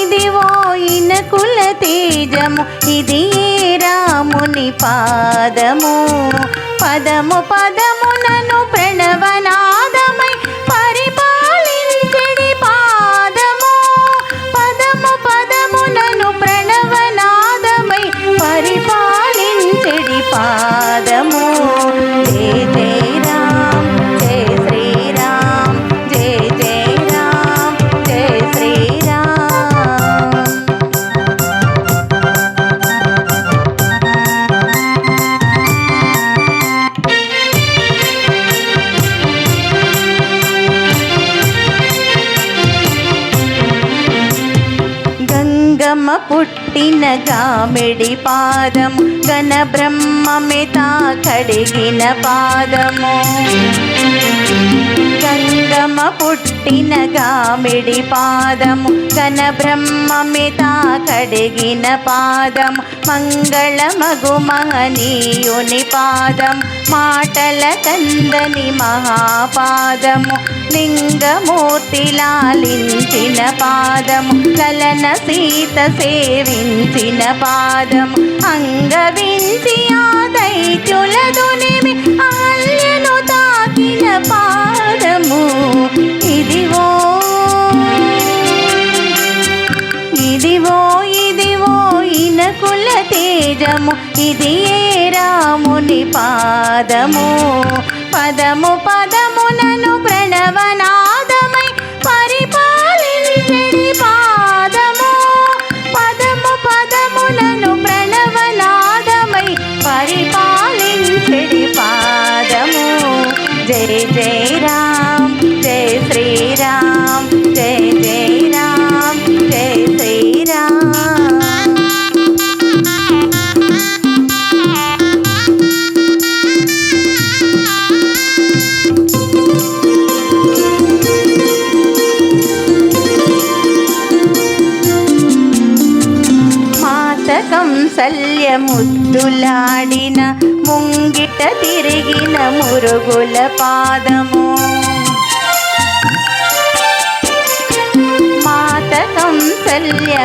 ఇదివో ఇన కుల తేజము ఇది రాముని పాదము. పదము పదమునను ప్రణవనా గంగమ్మ పుట్టిన గామిడి పాదము గణ బ్రహ్మమితా కడిగిన పాదము. కన్న గంగమ్మ పుట్టిన గామిడి పాదము గణ బ్రహ్మమితా కడిగిన పాదము. మంగళమగు మహనీయుని పాదం మాటల కందని మహాపాదము. లింగమూర్తి లాలించిన పాదము కలన సీత సేవించిన పాదము. అంగవించి ఆదరి నిజము ఇది ఏ రాముని పాదము? పదము పదమునను మాతకం ముంగిట తిరిగిన మురుగుల పాదము. మాతకం సల్యముద్దులాడిన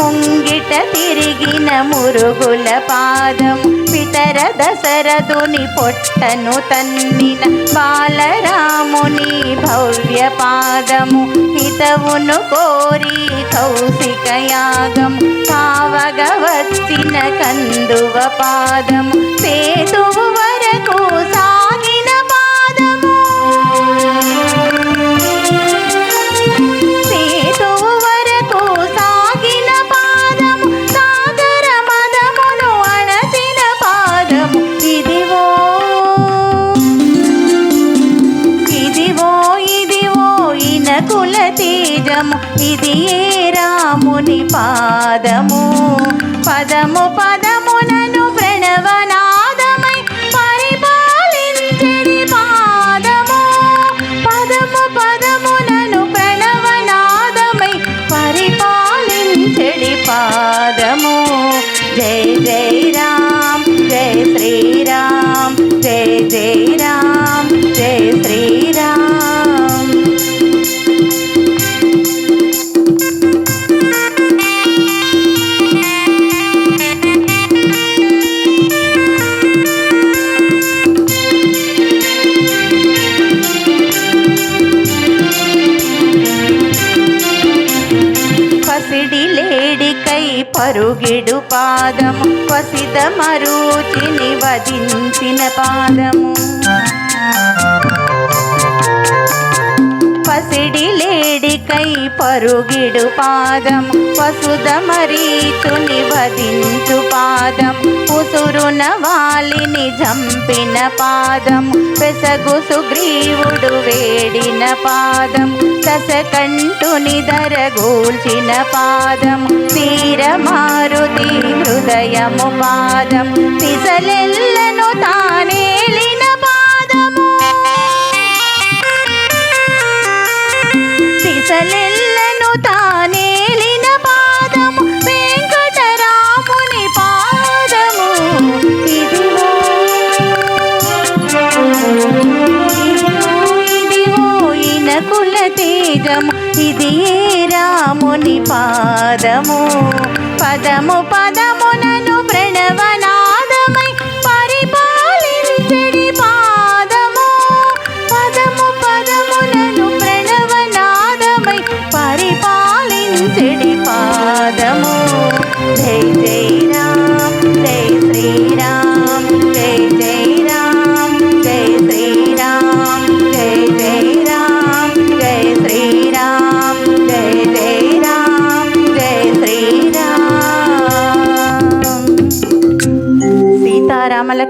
ముంగిట తిరిగిన మురుగుల పాదం పితర దశరథుని పొట్టను తన్నిన బాలరా ముని భవ్య పాదము హితవును కోరి కౌశిక యాగం కావగ వచ్చిన కందువ పాదము. పేదు ఏ రాముని పాదము? పదము పదమునను ప్రణవనా? పరుగిడు పాదము వసిత మరుచిని వధించిన పాదము. పరుగిడు పాదం వసుద మరీతుని వధించు పాదం ఉసురున వాలిని జంపిన పాదం పెసగు సుగ్రీవుడు వేడిన పాదం దశకంఠుని ధరగూల్చిన పాదం తీరమారుతి హృదయము పాదం తిసలెల్లను ఇది రాముని పాదము. పదము పదమునను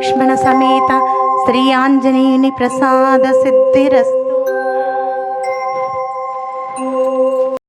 సీతారామ లక్ష్మణ సమేత శ్రీ ఆంజనేయుని ప్రసాద సిద్ధిరస్తు.